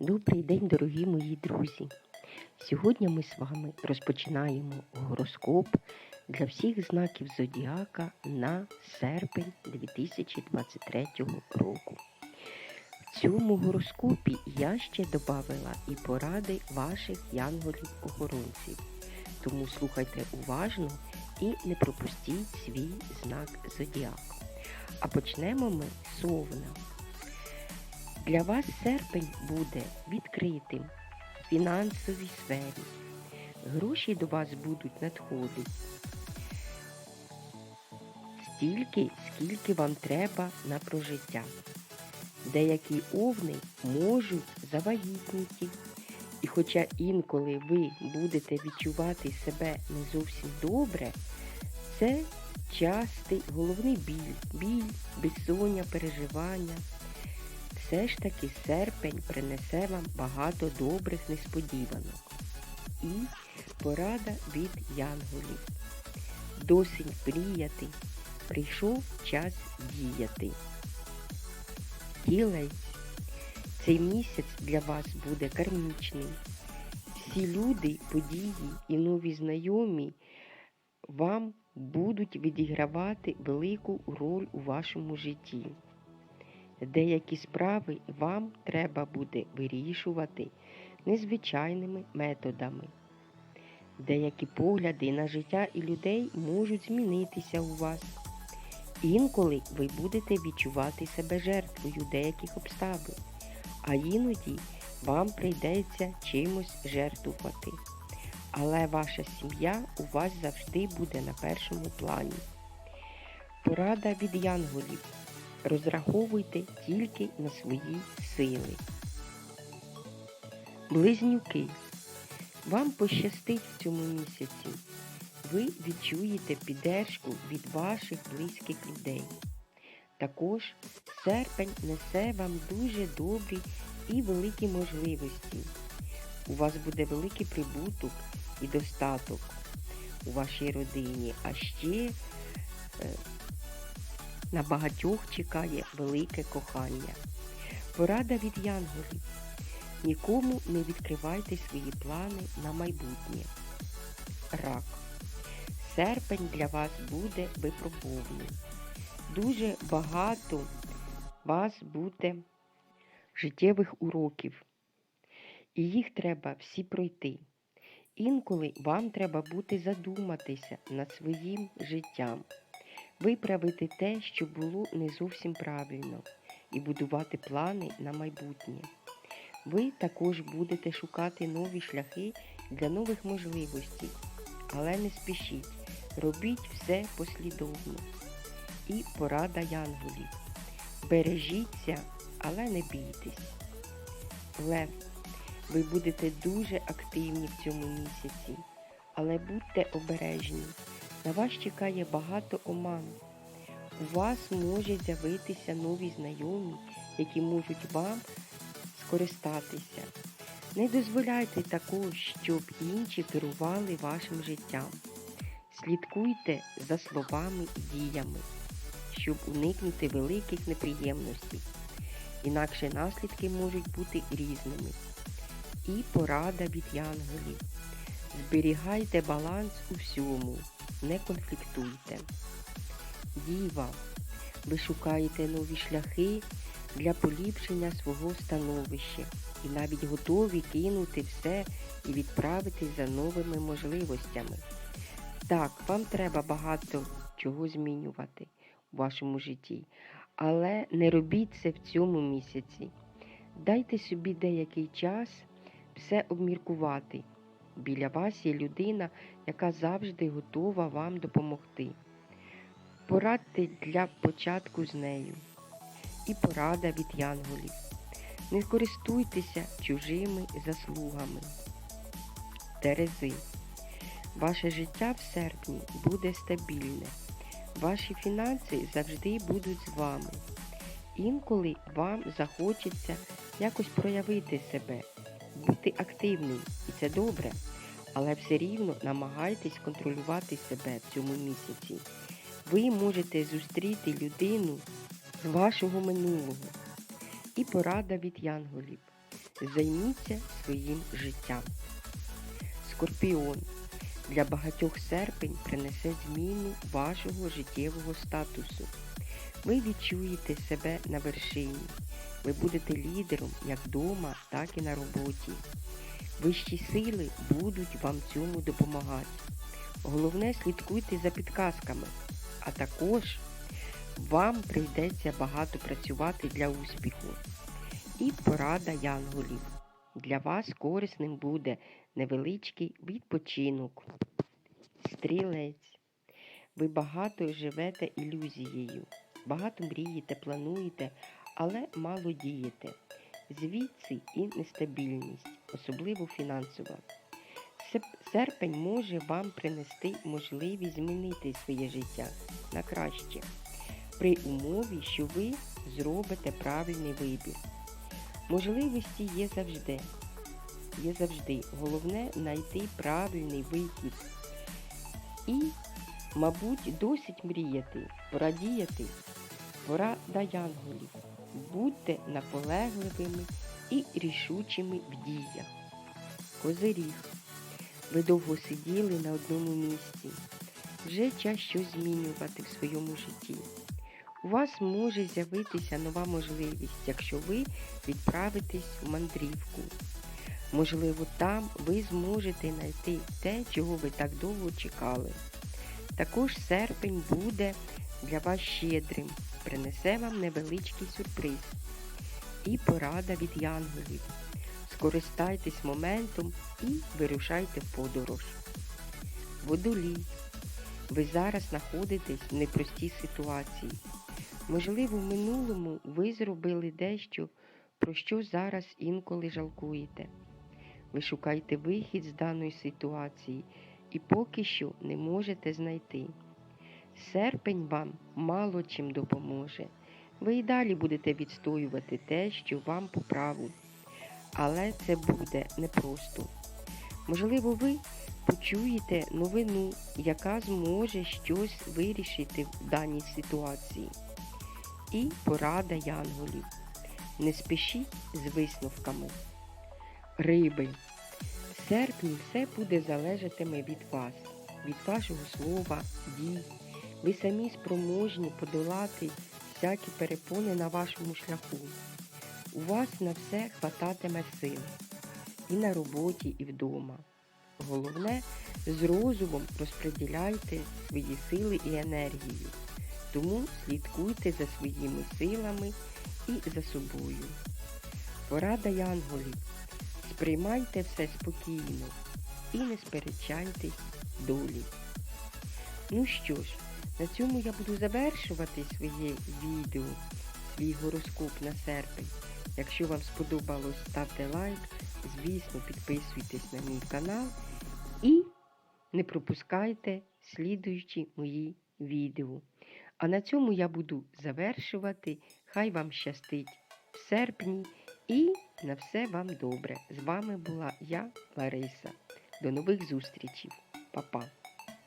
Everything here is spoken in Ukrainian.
Добрий день, дорогі мої друзі! Сьогодні ми з вами розпочинаємо гороскоп для всіх знаків Зодіака на серпень 2023 року. В цьому гороскопі я ще додала і поради ваших янголів-охоронців. Тому слухайте уважно і не пропустіть свій знак Зодіака. А почнемо ми з Овна. Для вас серпень буде відкритим в фінансовій сфері. Гроші до вас будуть надходити стільки, скільки вам треба на прожиття. Деякі овни можуть завагітніти, і хоча інколи ви будете відчувати себе не зовсім добре, це частий головний біль, біль, безсоння, переживання все ж таки серпень принесе вам багато добрих несподіванок. І порада від янголів. Досить мріяти, прийшов час діяти. Тілець, цей місяць для вас буде кармічний. Всі люди, події і нові знайомі вам будуть відігравати велику роль у вашому житті. Деякі справи вам треба буде вирішувати незвичайними методами. Деякі погляди на життя і людей можуть змінитися у вас. Інколи ви будете відчувати себе жертвою деяких обставин, а іноді вам прийдеться чимось жертвувати. Але ваша сім'я у вас завжди буде на першому плані. Порада від янголів. Розраховуйте тільки на свої сили. Близнюки. Вам пощастить в цьому місяці. Ви відчуєте піддержку від ваших близьких людей. Також серпень несе вам дуже добрі і великі можливості. У вас буде великий прибуток і достаток у вашій родині, а ще е, на багатьох чекає велике кохання. Порада від янголів. Нікому не відкривайте свої плани на майбутнє. Рак. Серпень для вас буде випробовним. Дуже багато вас буде життєвих уроків. І їх треба всі пройти. Інколи вам треба буде задуматися над своїм життям виправити те, що було не зовсім правильно, і будувати плани на майбутнє. Ви також будете шукати нові шляхи для нових можливостей, але не спішіть, робіть все послідовно. І порада янголів. Бережіться, але не бійтесь. Лев, ви будете дуже активні в цьому місяці, але будьте обережні. На вас чекає багато оман. У вас можуть з'явитися нові знайомі, які можуть вам скористатися. Не дозволяйте також, щоб інші керували вашим життям. Слідкуйте за словами і діями, щоб уникнути великих неприємностей. Інакше наслідки можуть бути різними. І порада від янголів. Зберігайте баланс у всьому не конфліктуйте. Діва, ви шукаєте нові шляхи для поліпшення свого становища і навіть готові кинути все і відправити за новими можливостями. Так, вам треба багато чого змінювати у вашому житті, але не робіть це в цьому місяці. Дайте собі деякий час все обміркувати. Біля вас є людина, яка завжди готова вам допомогти. Порадьте для початку з нею. І порада від янголів. Не користуйтеся чужими заслугами. Терези. Ваше життя в серпні буде стабільне. Ваші фінанси завжди будуть з вами. Інколи вам захочеться якось проявити себе, бути активним, і це добре але все рівно намагайтесь контролювати себе в цьому місяці. Ви можете зустріти людину з вашого минулого. І порада від янголів. Займіться своїм життям. Скорпіон. Для багатьох серпень принесе зміну вашого життєвого статусу. Ви відчуєте себе на вершині. Ви будете лідером як вдома, так і на роботі. Вищі сили будуть вам цьому допомагати. Головне, слідкуйте за підказками, а також вам прийдеться багато працювати для успіху. І порада янголів. Для вас корисним буде невеличкий відпочинок. Стрілець. Ви багато живете ілюзією, багато мрієте, плануєте, але мало дієте. Звідси і нестабільність, особливо фінансова. Серпень може вам принести можливість змінити своє життя на краще, при умові, що ви зробите правильний вибір. Можливості є завжди. Є завжди. Головне знайти правильний вихід. І, мабуть, досить мріяти, пора діяти, пора до янголів. Будьте наполегливими і рішучими в діях. Козиріг. Ви довго сиділи на одному місці. Вже час щось змінювати в своєму житті. У вас може з'явитися нова можливість, якщо ви відправитесь в мандрівку. Можливо, там ви зможете знайти те, чого ви так довго чекали. Також серпень буде для вас щедрим, принесе вам невеличкий сюрприз і порада від янголів. Скористайтесь моментом і вирушайте в подорож. Водолій. Ви зараз знаходитесь в непростій ситуації. Можливо, в минулому ви зробили дещо, про що зараз інколи жалкуєте. Ви шукаєте вихід з даної ситуації і поки що не можете знайти. Серпень вам мало чим допоможе. Ви і далі будете відстоювати те, що вам по праву. Але це буде непросто. Можливо, ви почуєте новину, яка зможе щось вирішити в даній ситуації. І порада янголів. Не спішіть з висновками. Риби. Серпні все буде залежатиме від вас, від вашого слова, дій. Ви самі спроможні подолати всякі перепони на вашому шляху. У вас на все хвататиме сил і на роботі, і вдома. Головне, з розумом розподіляйте свої сили і енергію. Тому слідкуйте за своїми силами і за собою. Порада янголів. Сприймайте все спокійно і не сперечайтесь долі. Ну що ж, на цьому я буду завершувати своє відео, свій гороскоп на серпень. Якщо вам сподобалось, ставте лайк, звісно, підписуйтесь на мій канал і не пропускайте слідуючі мої відео. А на цьому я буду завершувати. Хай вам щастить в серпні і на все вам добре. З вами була я, Лариса. До нових зустрічей. Па-па.